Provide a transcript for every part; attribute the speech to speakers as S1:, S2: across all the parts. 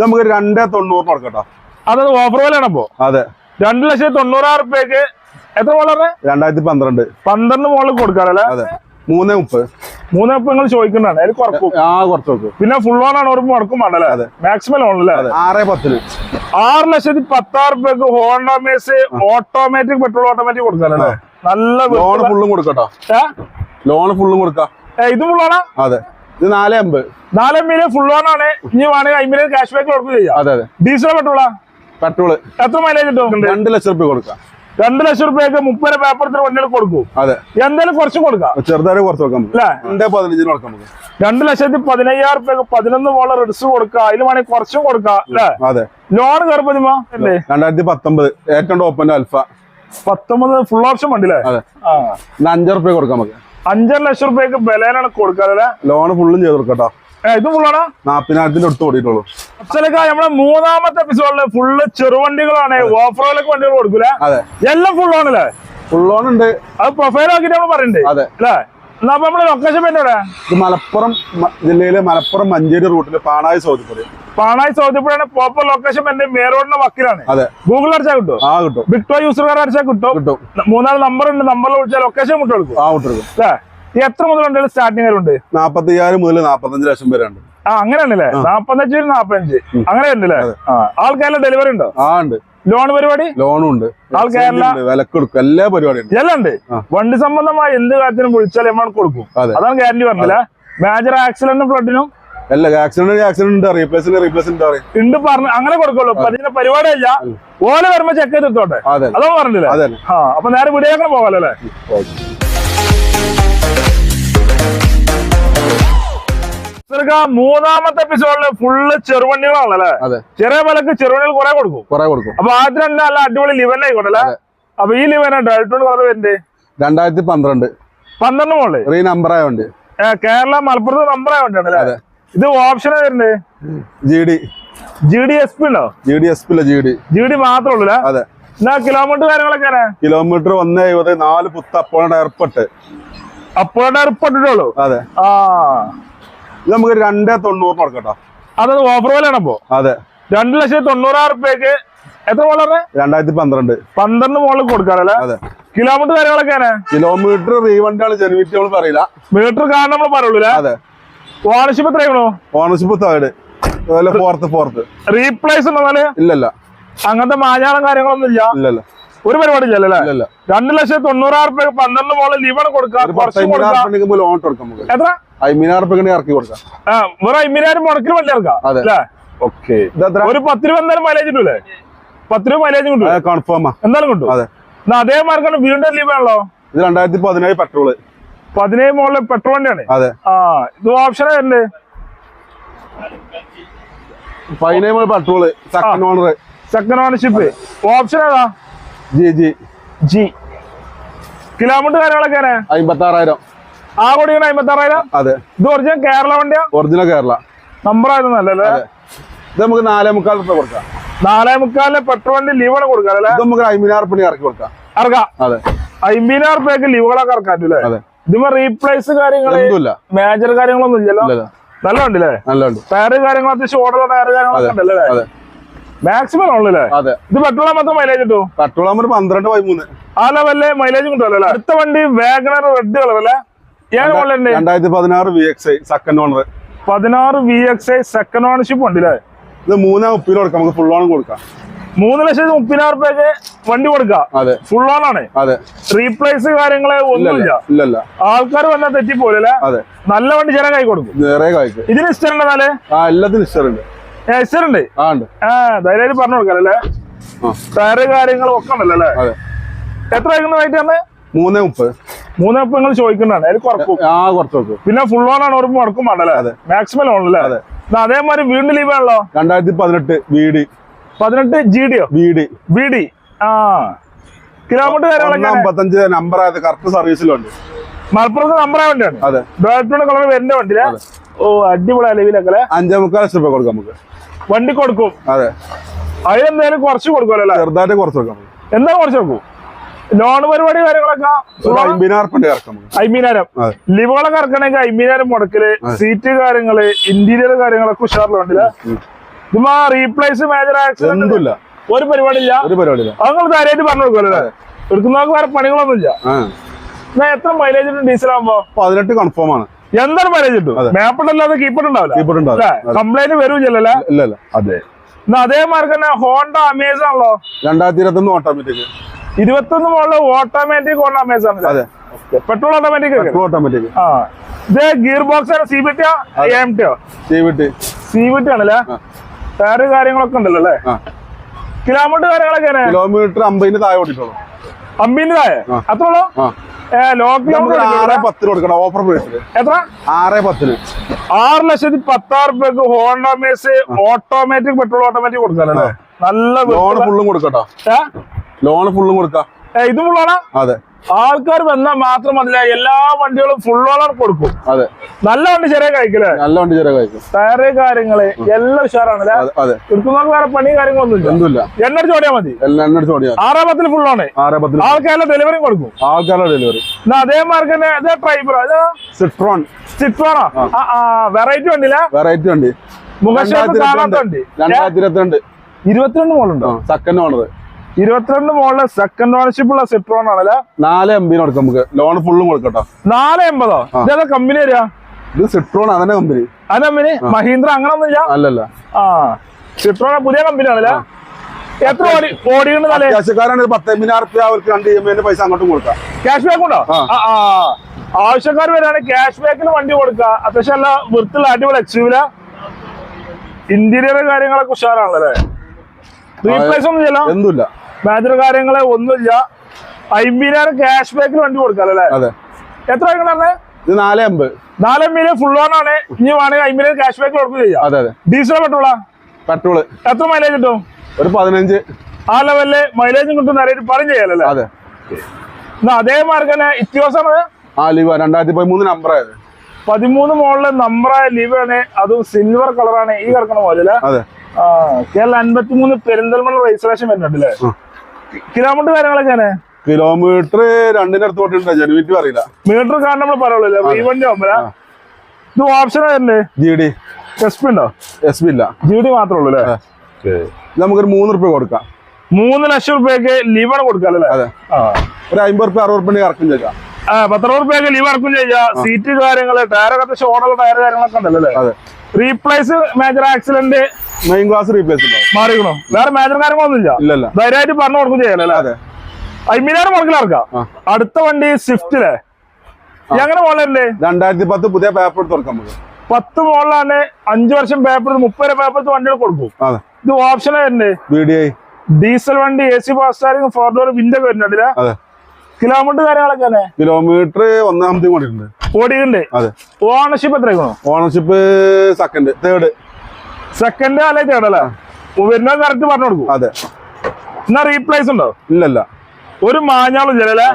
S1: ഇത് നമുക്ക് രണ്ടേ തൊണ്ണൂറിന് കൊടുക്കട്ടോ
S2: അതത് ഓഫർ വിലയാണ് അപ്പോ.
S1: അതെ.
S2: രണ്ടു ലക്ഷത്തി തൊണ്ണൂറായിരം റുപ്യക്ക് എത്ര വളരെ
S1: രണ്ടായിരത്തി പന്ത്രണ്ട്.
S2: പന്ത്രണ്ട് മോളിൽ കൊടുക്കാറല്ലേ
S1: അതെ. മൂന്നേ മുപ്പത്.
S2: മൂന്നേ ഇപ്പൊ നിങ്ങൾ ചോദിക്കുന്നതാണ് അതിൽ കുറക്കും
S1: ആ കുറച്ച് നോക്ക്.
S2: പിന്നെ ഫുൾ ഓൺ ആണ് ഒരു മുടക്കും വേണ്ടല്ലേ
S1: അതെ.
S2: മാക്സിമം ലോൺ അല്ലേ?
S1: ആറേ പത്തിന്
S2: ആറ് ലക്ഷത്തി പത്താറ് റുപ്യക്ക് Honda Amaze automatic petrol automatic കൊടുക്കാറല്ലേ നല്ല
S1: ലോൺ ഫുള്ളും കൊടുക്കട്ടോ ലോൺ ഫുള്ളും കൊടുക്കാം.
S2: ഇത് ഫുള്ളാണോ
S1: അതെ. ഇത് നാലേ അമ്പത്
S2: നാല് മീൽ ഫുൾ ഓൺ ആണ്. ഇനി വേണമെങ്കിൽ അമ്പതിന് ക്യാഷ് ബാക്ക് കൊടുക്കുക ചെയ്യാം.
S1: അതെ അതെ.
S2: ഡീസൽ പെട്രോളാ?
S1: പെട്രോൾ.
S2: എത്ര മൈലേജ് കിട്ടും?
S1: രണ്ട് ലക്ഷം റുപ്യ കൊടുക്കാം.
S2: രണ്ട് ലക്ഷം റുപ്യക്ക് മുപ്പത് പേപ്പറത്തിന് വണ്ടികൾ കൊടുക്കും.
S1: അതെ.
S2: എന്തായാലും കുറച്ച് കൊടുക്കാം.
S1: ചെറുതായി കുറച്ച് കൊടുക്കാം.
S2: അല്ലേ?
S1: രണ്ടേ പതിനഞ്ചിന് കൊടുക്കാം നമുക്ക്.
S2: രണ്ട് ലക്ഷത്തി പതിനയ്യായിരം റുപ്യക്ക് പതിനൊന്ന് മോളെ റിഡ്സ് കൊടുക്കാം. അതിൽ വേണമെങ്കിൽ കുറച്ചും കൊടുക്കാം അല്ലേ?
S1: അതെ.
S2: ലോൺ കയറുമ്പോ അല്ലേ?
S1: രണ്ടായിരത്തി പത്തൊമ്പത്. ഏറ്റവും ടോപ്പിന്റെ അൽഫ
S2: പത്തൊമ്പത് ഫുൾ ഓപ്ഷൻ വണ്ടിയില്ലേ
S1: അതെ. അഞ്ചു റുപ്യ കൊടുക്കാം നമുക്ക്.
S2: അഞ്ചര ലക്ഷം റുപ്യക്ക് ബലേനാണ് കൊടുക്കാറല്ലേ
S1: ലോൺ ഫുള്ളും ചെയ്ത് കൊടുക്കട്ടോ.
S2: ഇത് ഫുള്ളാണോ
S1: നാപ്പതിനായിരത്തിന്റെ അടുത്ത് ഓടിയിട്ടുള്ളൂ.
S2: നമ്മളെ മൂന്നാമത്തെ എപ്പിസോഡിൽ ഫുള്ള് ചെറുവണ്ടികളാണ്. ഓഫ് റോഡിലേക്ക് വണ്ടികൾ കൊടുക്കൂല?
S1: അതെ.
S2: എല്ലാം ഫുൾ ആണല്ലേ
S1: ഫുൾ ലോൺ ഉണ്ട്.
S2: അത് പ്രൊഫൈൽ ആക്കിട്ട് നമ്മൾ പറയണ്ടേ?
S1: അതെ.
S2: അല്ലേ? നമ്മളെ ലൊക്കേഷൻ പിന്നെ
S1: ഇത് മലപ്പുറം ജില്ലയിലെ മലപ്പുറം മഞ്ചേരി റൂട്ടിൽ പാണായി സൗദിപ്പുറം
S2: പാണായി സൗദിപ്പുഴയാണ് പ്രോപ്പർ ലൊക്കേഷൻ എന്റെ മേറോഡിന്റെ വക്കിലാണ്.
S1: അതെ.
S2: ഗൂഗിൾ അടിച്ചാൽ കിട്ടും?
S1: ആ കിട്ടും.
S2: ബിക്ടോ യൂസർകാർ അടിച്ചാൽ കിട്ടും?
S1: കിട്ടും.
S2: മൂന്നാൽ നമ്പർ ഉണ്ട് നമ്പറിൽ വിളിച്ചാൽ ലൊക്കേഷൻ വിട്ടു കൊടുക്കും
S1: ആ
S2: ഈ എത്ര മുതൽ ഉണ്ട് സ്റ്റാർട്ടിംഗ് ഉണ്ട്
S1: നാപ്പത്തി അയ്യായിരം മുതൽ നാപ്പത്തഞ്ച് ലക്ഷം വരെ ഉണ്ട്.
S2: ആ അങ്ങനെ അങ്ങനെയാണല്ലേ നാപ്പത്തഞ്ച് നാപ്പത്തഞ്ച്. അങ്ങനെ ഉണ്ടല്ലേ ആ ആൾക്കാരുടെ ഡെലിവറി ഉണ്ടോ?
S1: ആ ഉണ്ട്.
S2: ലോൺ പരിപാടി?
S1: ലോണും ഉണ്ട്.
S2: ആൾ കേരള
S1: വിലക്ക് കൊടുക്കും. എല്ലാ പരിപാടിയും
S2: എല്ലാം ഉണ്ട്. വണ്ടി സംബന്ധമായി എന്ത് കാര്യത്തിനും വിളിച്ചാൽ എമൗണ്ട് കൊടുക്കും.
S1: അതെ.
S2: അതാണ് ഗ്യാരണ്ടി പറഞ്ഞില്ല മേജർ ആക്സിഡന്റും ഫ്ലഡിനും
S1: അല്ല ആക്സിഡന്റ് ആക്സിഡന്റ് ഉണ്ട് റീപ്ലേസിന് റീപ്ലേസ് ഉണ്ട്
S2: ഉണ്ട് പറഞ്ഞു അങ്ങനെ കൊടുക്കുള്ളൂ. അതിന്റെ പരിപാടിയല്ല. ഓല വരുമ്പോ ചെക്ക് ചെയ്തിട്ടോട്ടെ?
S1: അതോ
S2: പറഞ്ഞില്ലേ? ആ അപ്പൊ നേരെ വീഡിയോക്കാൻ പോകാലോ അല്ലേ? മൂന്നാമത്തെ എപ്പിസോഡിൽ ഫുള്ള് ചെറുവണ്ടികളാണല്ലേ ചെറിയ വിലക്ക് ചെറുവണ്ടികൾ കുറെ കൊടുക്കും.
S1: കുറെ കൊടുക്കും.
S2: അപ്പൊ ആദ്യം തന്നെ നല്ല അടിപൊളി ലിവൻ ആയിക്കോട്ടെ അല്ലേ? അപ്പൊ ഈ ലിവൻ ഡയറക്ടറോട് കളർ വരുന്നത്
S1: രണ്ടായിരത്തി പന്ത്രണ്ട്.
S2: പന്ത്രണ്ട് മുകളിൽ.
S1: റീ നമ്പർ ആയതുകൊണ്ട്
S2: കേരള മലപ്പുറത്ത് നമ്പർ ആയതുകൊണ്ടാണ്
S1: അതെ.
S2: ഇത് ഓപ്ഷനാ വരുന്നത്
S1: G D
S2: G D S P ഉണ്ടോ?
S1: ജി ഡി എസ് പില്ല ജി ഡി
S2: ജി ഡി മാത്രമേ ഉള്ളൂ
S1: അതെ.
S2: എന്നാ കിലോമീറ്റർ കാര്യങ്ങളൊക്കെ
S1: കിലോമീറ്റർ ഒന്ന് എഴുപത് നാല് പുത്ത് അപ്പോഴ എയർപോർട്ട്
S2: അപ്പോഴേ ഏർപ്പെട്ടിട്ടുള്ളൂ
S1: അതെ.
S2: ആ.
S1: ഇത് നമുക്ക് രണ്ടേ തൊണ്ണൂറിന് കൊടുക്കട്ടോ.
S2: അതത് ഓഫർ വിലയാണ് അപ്പോ?
S1: അതെ.
S2: രണ്ടു ലക്ഷത്തി തൊണ്ണൂറായിരം റുപ്യക്ക് എത്ര മോളാണ്
S1: രണ്ടായിരത്തി പന്ത്രണ്ട്.
S2: പന്ത്രണ്ട് മോളിൽ കൊടുക്കാറല്ലേ
S1: അതെ.
S2: കിലോമീറ്റർ കാര്യങ്ങളൊക്കെയാണ്
S1: കിലോമീറ്റർ റീവണ്ടാണ് ജനുവിറ്റി നമ്മൾ പറയില്ല.
S2: മീറ്റർ കാരണം നമ്മൾ പറയുള്ളൂ
S1: അതെ.
S2: ഓണർഷിപ്പ് എത്രയാണോ?
S1: ഓണർഷിപ്പ് തേർഡ് അതുപോലെ ഫോർത്ത് ഫോർത്ത്
S2: റീപ്ലേസ് ഉണ്ടെന്നാൽ
S1: ഇല്ലല്ല.
S2: അങ്ങനത്തെ മാഞ്ഞാളം കാര്യങ്ങളൊന്നും ഇല്ല?
S1: ഇല്ലല്ല.
S2: ഒരു പരിപാടി ഇല്ലല്ലേ. രണ്ടു ലക്ഷത്തി തൊണ്ണൂറായിരം റുപ്യ പന്ത്രണ്ട് മോളിൽ ലീവാണ് കൊടുക്കുക
S1: ലോൺ കൊടുക്കാം
S2: എത്ര?
S1: അയ്മീനായിരം ഇറക്കി കൊടുക്കാം.
S2: വെറും മുടക്കിൽ വണ്ടി ഇറക്കാം. അല്ലേ? ഓക്കെ. ഒരു പത്ത് രൂപ എന്തായാലും മൈലേജ് കിട്ടൂലേ പത്ത് രൂപ മൈലേജ് കിട്ടും
S1: കൺഫേമാ
S2: എന്തായാലും കിട്ടും
S1: അതെ.
S2: അതേ മാർക്കാണ് വീണ്ടും ലീവ് ആണല്ലോ?
S1: ഇത് രണ്ടായിരത്തി പതിനേഴ് പെട്രോൾ
S2: പതിനേഴ് മുകളിൽ പെട്രോൾ വണ്ടിയാണ്. ആ ഇത് ഓപ്ഷനാ വരുന്നത്?
S1: പതിനേഴ് petrol second owner
S2: second ownership option ഏതാ?
S1: G G.
S2: ജി കിലോമീറ്റർ കാര്യങ്ങളൊക്കെ
S1: അമ്പത്തി ആറായിരം
S2: ആ കൂടി അമ്പത്തി ആറായിരം
S1: അതെ.
S2: ഇത് ഒറിജിനൽ കേരള വണ്ടിയാ?
S1: ഒറിജിനൽ കേരള.
S2: നമ്പർ ആയിരുന്നു
S1: നല്ലല്ലേ ഇത് നമുക്ക് നാലേ മുക്കാൽ റുപ്യ കൊടുക്കാം.
S2: നാലേ മുക്കാലിന് പെട്രോൾ വണ്ടി ലീവാണ് കൊടുക്കാം അല്ലേ?
S1: നമുക്ക് അമ്പതിനായിരം പണി ഇറക്കി കൊടുക്കാം.
S2: ഇറക്കാം.
S1: അതെ.
S2: അമ്പതിനായിരം റുപ്യക്ക് ലീവുകളൊക്കെ ഇറക്കാൻ അല്ലേ?
S1: അതെ.
S2: ഇതിപ്പോ റീപ്ലേസ്
S1: കാര്യങ്ങളൊന്നും
S2: മേജർ കാര്യങ്ങളൊന്നും ഇല്ലല്ലോ.
S1: നല്ലതുണ്ടല്ലേ
S2: നല്ല വണ്ടില്ലേ
S1: നല്ല ഉണ്ട്
S2: ടയറ് കാര്യങ്ങൾ അത്യാവശ്യം ഓടുള്ള ടയറ് കാര്യങ്ങളൊക്കെ ഉണ്ടല്ലേ? മാക്സിമം ഉള്ളല്ലേ ഇത് പെട്രോൾ മാത്രം മൈലേജ് കിട്ടും?
S1: പെട്രോൾ ഒരു പന്ത്രണ്ട് പതിമൂന്ന്.
S2: ആ വല്ല മൈലേജ് കിട്ടുമല്ലോ അടുത്ത വണ്ടി വാഗണർ റെഡ് കളർ അല്ലേ? ഏത് മോഡലുണ്ട്
S1: രണ്ടായിരത്തി പതിനാറ് V X I second owner
S2: പതിനാറ് V X I second ownership ഉണ്ടല്ലേ?
S1: ഇത് മൂന്നാം ഉപ്പിൽ കൊടുക്കാം. നമുക്ക് ഫുൾ ഓണം കൊടുക്കാം.
S2: മൂന്ന് ലക്ഷത്തി മുപ്പതിനായിരം റുപ്യക്ക് വണ്ടി കൊടുക്കാം.
S1: അതെ.
S2: ഫുൾ ഓൺ ആണ്.
S1: അതെ.
S2: റീപ്ലേസ് കാര്യങ്ങൾ ഒന്നുമില്ല. ആൾക്കാർ വന്നാൽ തെറ്റിപ്പോലെ
S1: അതെ.
S2: നല്ല വണ്ടി ചില കൈ കൊടുക്കും. ഇതിന് ഇഷ്ടം ഉണ്ടെന്നാൽ?
S1: ആ എല്ലാത്തിനും ഇഷ്ടമുണ്ട്
S2: ഇഷ്ടമുണ്ട്
S1: ആ ഉണ്ട്.
S2: ആ ധൈര്യമായിട്ട് പറഞ്ഞു കൊടുക്കാനല്ലേ
S1: ആ.
S2: ടയറ് കാര്യങ്ങളും ഒക്കെ ഉണ്ടല്ലോ അല്ലേ? എത്ര ആയിരുന്നു റേറ്റ് ആണ്?
S1: മൂന്നേ മുപ്പത്.
S2: മൂന്ന് മുപ്പത് നിങ്ങൾ ചോദിക്കുന്നതാണ്. അതിൽ കുറക്കും.
S1: ആ കുറച്ച് നോക്കും
S2: പിന്നെ ഫുൾ ഓൺ ആണ് ഉറപ്പ് മുടക്കും വേണ്ടല്ലേ?
S1: അതെ.
S2: മാക്സിമം ലോൺ അല്ലേ? അതേമാതിരി വീണ്ടും ലീവ് ആണല്ലോ?
S1: രണ്ടായിരത്തി പതിനെട്ട് വി ഡി
S2: പതിനെട്ട് ജി ഡിയോ
S1: വി ഡി
S2: വി ഡി ആ. കിലോമീറ്റർ
S1: അമ്പത്തഞ്ച് നമ്പർ ആയത് കറക്റ്റ് സർവീസിലുണ്ട്
S2: മലപ്പുറത്ത് നമ്പർ വണ്ടിയാണ്.
S1: അതെ.
S2: കളർ വരുന്ന വണ്ടിയിലെ. ഓ അടിപൊളി അലവിലൊക്കെ
S1: അഞ്ചേ മുക്കാൽ ലക്ഷം രൂപ കൊടുക്കാം നമുക്ക്.
S2: വണ്ടി കൊടുക്കും.
S1: അതെ.
S2: അതിലെന്തായാലും കുറച്ച് കൊടുക്കുമല്ലോ
S1: ചെറുതായിട്ട് കുറച്ച് നമുക്ക്.
S2: എന്താ കുറച്ച് കൊടുക്കും? ലോൺ പരിപാടി കാര്യങ്ങളൊക്കെ
S1: അതെ.
S2: ലിവുകളൊക്കെ ഇറക്കണമെങ്കിൽ അയ്മീനാരം മുടക്കൽ സീറ്റ് കാര്യങ്ങൾ ഇന്റീരിയർ കാര്യങ്ങളൊക്കെ ഉഷാറിൽ ഇതുമാ റീപ്ലേസ് മേജർ ആക്സിഡന്റ്
S1: എന്തുമില്ല.
S2: ഒരു പരിപാടിയില്ല.
S1: ഒരു പരിപാടിയില്ല.
S2: നിങ്ങൾ കാര്യമായിട്ട് പറഞ്ഞു കൊടുക്കുമല്ലോ എടുക്കുന്നവർക്ക് വേറെ പണികളൊന്നും ഇല്ല എത്ര മൈലേജ് ഡീസൽ ആകുമ്പോ
S1: പതിനെട്ട് കൺഫേം ആണ്.
S2: എന്താണ് മൈലേജ് കിട്ടും. മേപ്പട്ടല്ലാതെ കീപ്പർ ഉണ്ടാവില്ല?
S1: കീപ്പർ
S2: ഉണ്ടാവില്ല. കംപ്ലൈന്റ് വരൂല്ലല്ലേ
S1: ഇല്ല ഇല്ല.
S2: അതെ. എന്നാ അതേമാർക്ക് തന്നെ ഹോണ്ട അമേസ് ആണല്ലോ.
S1: രണ്ടായിരത്തി ഇരുപത്തൊന്ന് ഓട്ടോമാറ്റിക്
S2: ഇരുപത്തൊന്ന് മോളിൽ ഓട്ടോമാറ്റിക് ഹോണ്ട അമേസ് ആണ്
S1: അതെ.
S2: പെട്രോൾ ഓട്ടോമാറ്റിക്
S1: ഓട്ടോമാറ്റിക്
S2: ആ. ഇത് ഗിയർ ബോക്സ് ആണ് C B T M
S1: C V T
S2: C B T ആണല്ലേ? ടയറ് കാര്യങ്ങളൊക്കെ ഉണ്ടല്ലോ അല്ലേ? കിലോമീറ്റർ കാര്യങ്ങളൊക്കെ
S1: കിലോമീറ്റർ അമ്പതിന് താഴെ ഓടിയിട്ടുള്ളൂ.
S2: അമ്പതിന് താഴെ. അത്ര ഉള്ളൂ?
S1: ആറ് പത്തിന് കൊടുക്കണം ഓഫർ പ്രൈസിൽ
S2: എത്ര?
S1: ആറ് പത്തിന്.
S2: ആറ് ലക്ഷത്തി പത്താറ് രൂപക്ക് Honda Amaze automatic petrol automatic കൊടുക്കാനല്ലേ നല്ല
S1: ലോൺ ഫുള്ളും കൊടുക്കട്ടോ? ലോൺ ഫുള്ളും കൊടുക്കാം.
S2: ഇത് ഫുള്ളാണോ?
S1: അതെ.
S2: ആൾക്കാർ വന്നാൽ മാത്രം മതില്ല എല്ലാ വണ്ടികളും ഫുള്ളോളം കൊടുക്കും.
S1: അതെ.
S2: നല്ല വണ്ടി ചെറിയ കഴിക്കില്ലേ?
S1: നല്ല വണ്ടി ചെറിയ കഴിക്കും.
S2: ടയറ് കാര്യങ്ങൾ എല്ലാം ഉഷാറാണല്ലേ? എടുക്കുന്നവർക്ക് വേറെ പണി കാര്യങ്ങളൊന്നും ഇല്ല എണ്ണടിച്ച് ഓടിയാൽ മതി.
S1: എണ്ണടിച്ച് ഓടിയാൽ
S2: ആറാം പത്തിൽ ഫുള്ളാണ്
S1: ആറ് പത്തിന്
S2: ആൾക്കാരുടെ ഡെലിവറി കൊടുക്കും.
S1: ആൾക്കാരുടെ ഡെലിവറി
S2: എന്നാ അതേ മാർക്ക് തന്നെ അതേ ഡ്രൈവർ അതോ
S1: സിട്രോൺ
S2: സിട്രോണോ വെറൈറ്റി വണ്ടിയില്ല
S1: വെറൈറ്റി വണ്ടി.
S2: മുഖശ്ശേരി കാണാത്ത വണ്ടി.
S1: രണ്ടായിരത്തി ഇരുപത്തിരണ്ട്.
S2: ഇരുപത്തിരണ്ട് മോളുണ്ടോ?
S1: സെക്കൻഡ് ഓണർ
S2: ഇരുപത്തിരണ്ട് മോളിലെ സെക്കൻഡ് ഓണർഷിപ്പ് ഉള്ള സിട്രോൺ ആണല്ലേ?
S1: നാല് എം ബിന് കൊടുക്കാം നമുക്ക്. ലോൺ ഫുള്ളും കൊടുക്കട്ടോ.
S2: നാല് എൺപതോ? ഇതേതാ കമ്പനി വരിക
S1: ഇത് സിട്രോൺ അതന്നെ കമ്പനി
S2: അതെ കമ്പനി മഹീന്ദ്ര അങ്ങനെ ഒന്നും ഇല്ല
S1: അല്ലല്ല.
S2: ആ. സിട്രോൺ പുതിയ കമ്പനി ആണല്ലേ? എത്ര ഓടി ഓടിയുണ്ട് തലേ?
S1: അത്യാവശ്യക്കാരാണ് ഒരു പത്ത് എമ്മിനായിരം റുപ്യ അവർക്ക് രണ്ട് ഇ എം ഐന്റെ പൈസ അങ്ങോട്ടും കൊടുക്കാം.
S2: ക്യാഷ് ബാക്ക് ഉണ്ടോ? ആവശ്യക്കാർ വരാണ് ക്യാഷ് ബാക്കിന് വണ്ടി കൊടുക്ക അത്യാവശ്യം നല്ല വൃത്തിയുള്ള അടിപൊളി എക്സ്യൂവില ഇന്റീരിയർ കാര്യങ്ങളൊക്കെ ഉഷാറാണല്ലേ? റീപ്ലേസ് ഒന്നും ചെയ്യലോ
S1: എന്തുമില്ല.
S2: മേജർ കാര്യങ്ങളെ ഒന്നുമില്ല. അമ്പതിനായിരം ക്യാഷ് ബാക്കിൽ വണ്ടി കൊടുക്കാം അല്ലേ?
S1: അതെ.
S2: എത്ര
S1: ഇത് നാല്
S2: നാലമ്പതിന് ഫുൾ ഓൺ ആണ്. ഇനി വേണമെങ്കിൽ അമ്പതിനായിരം ക്യാഷ് ബാക്കിൽ കൊടുക്കുക ചെയ്യാം.
S1: അതെ അതെ.
S2: ഡീസൽ പെട്രോളാ?
S1: പെട്രോൾ.
S2: എത്ര മൈലേജ് കിട്ടും?
S1: ഒരു പതിനഞ്ച്.
S2: ആ ലെവലിൽ മൈലേജും കിട്ടും പറയും ചെയ്യാലല്ലേ
S1: അതെ.
S2: എന്നാ അതേ മാർക്ക് തന്നെ ഇത്യോസാണ്
S1: ആ ലീവ് രണ്ടായിരത്തി പതിമൂന്ന് നമ്പർ ആയത്.
S2: പതിമൂന്ന് മോളിലെ നമ്പറായ ലിവാണ് അതും സിൽവർ കളറാണ് ഈ കിടക്കണ പോലെ കേരള അൻപത്തിമൂന്ന് പെരിന്തൽമണ്ണ രജിസ്ട്രേഷൻ വരുന്നുണ്ട് അല്ലേ
S1: കാര്യങ്ങളൊക്കെ
S2: കിലോമീറ്റർ കാര്യങ്ങളൊക്കെയാണ്
S1: കിലോമീറ്റർ രണ്ടിന്റെ അടുത്ത് പോയിട്ടുണ്ട്. ജനുവിറ്റി അറിയില്ല
S2: മീറ്റർ കാരണം നമ്മൾ പറയുള്ളൂ റീവണ്ടി ആവുമ്പോഴാ ഇത് ഓപ്ഷൻ ആയിരുന്നേ
S1: ജി ഡി
S2: എസ് പി ഉണ്ടോ?
S1: എസ് പി ഇല്ല.
S2: ജി ഡി മാത്രമേ ഉള്ളൂ അല്ലേ?
S1: നമുക്കൊരു മൂന്ന് റുപ്യ കൊടുക്കാം.
S2: മൂന്ന് ലക്ഷം റുപ്യക്ക് ലീവാണ് കൊടുക്കാം അല്ലേ?
S1: അതെ. ഒരു അമ്പത് റുപ്യ അറുപത് റുപ്യ ഇറക്കും ചെയ്യാം.
S2: പത്തറുപത് റുപ്യക്ക് ലീവ് ഇറക്കും ചെയ്യാം. സീറ്റ് കാര്യങ്ങൾ ടയർ ഒക്കെ ഓടുള്ള ടയർ കാര്യങ്ങളൊക്കെ ഉണ്ടല്ലോ അല്ലേ?
S1: അതെ.
S2: Replace major accident
S1: main class replace മാറിയിക്കണോ
S2: മാറിക്കണോ വേറെ മേജർ കാര്യങ്ങളൊന്നുമില്ല ഇല്ല
S1: ഇല്ലല്ല
S2: ധൈര്യമായിട്ട് പറഞ്ഞു കൊടുക്കും ചെയ്യാലല്ലേ
S1: അതെ.
S2: അയ്മീനായിരം മുടക്കിലിറക്കാം. അടുത്ത വണ്ടി സ്വിഫ്റ്റിലെ എങ്ങനെ മോളല്ലേ
S1: രണ്ടായിരത്തി പത്ത് പുതിയ പേപ്പർ എടുത്ത് തുറക്കാം നമുക്ക്.
S2: പത്ത് മോളിലാണ് അഞ്ചു വർഷം പേപ്പർ മുപ്പത് പേപ്പർ വണ്ടികൾ കൊടുക്കും. ഇത് ഓപ്ഷൻ ഡീസൽ വണ്ടി A C fast four door window
S1: വരുന്നുണ്ടല്ലേ?
S2: Kilometre കാര്യങ്ങളൊക്കെ തന്നെ
S1: കിലോമീറ്റർ ഒന്നാമത്തെ ഓടിയിട്ടുണ്ട്
S2: ഓടിയിട്ടുണ്ട്.
S1: അതെ.
S2: ഓണർഷിപ്പ് എത്രയാണോ
S1: ഓണർഷിപ്പ് സെക്കൻഡ് തേർഡ്
S2: സെക്കൻഡ് അല്ലെ തേർഡ് അല്ലേ? വരുന്നത് കറക്റ്റ് പറഞ്ഞു കൊടുക്കും.
S1: അതെ.
S2: എന്നാ റീപ്ലേസ് ഉണ്ടോ?
S1: ഇല്ലല്ല
S2: ഒരു മാഞ്ഞാളും ചിലല്ലേ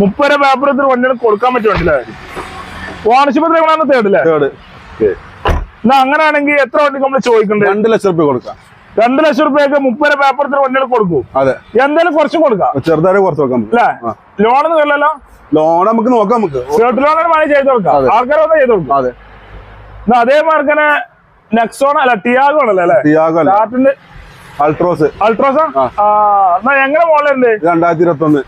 S2: മുപ്പത് പേപ്പർ എടുത്ത് വണ്ടികൾ കൊടുക്കാൻ പറ്റും വണ്ടിയില്ലേ? ഓണർഷിപ്പ് എത്രയാണ് തേർഡ് അല്ലേ?
S1: തേർഡ്
S2: എന്നാ അങ്ങനെയാണെങ്കിൽ എത്ര വണ്ടി നമ്മൾ ചോദിക്കണ്ടേ?
S1: രണ്ട് ലക്ഷം റുപ്യ കൊടുക്കാം.
S2: രണ്ട് ലക്ഷം റുപ്യക്ക് മുപ്പത് പേപ്പർ എടുത്ത് വണ്ടികൾ കൊടുക്കും.
S1: അതെ.
S2: എന്തായാലും കുറച്ച് കൊടുക്കാം.
S1: ചെറുതായിട്ട് കുറച്ച് കൊടുക്കാം
S2: അല്ലേ?
S1: ലോൺ
S2: ലോണൊന്നും വരില്ലല്ലോ
S1: ലോൺ നമുക്ക് നോക്കാം നമുക്ക്.
S2: ഷർട്ട് ലോൺ വേണമെങ്കിൽ ചെയ്ത് കൊടുക്കാം.
S1: ആൾക്കാരെ
S2: ആൾക്കാർ വന്നാൽ ചെയ്ത് കൊടുക്കും.
S1: അതെ.
S2: എന്നാ അതേ മാർക്കനെ നെക്സോൺ അല്ല ടിയാഗോ ആണല്ലോ അല്ലേ?
S1: ടിയാഗോ
S2: ടാറ്റിന്റെ
S1: അൾട്രോസ്
S2: അൾട്രോസാ എന്നാ എങ്ങനെ
S1: ഇത് രണ്ടായിരത്തി ഇരുപത്തി ഒന്ന്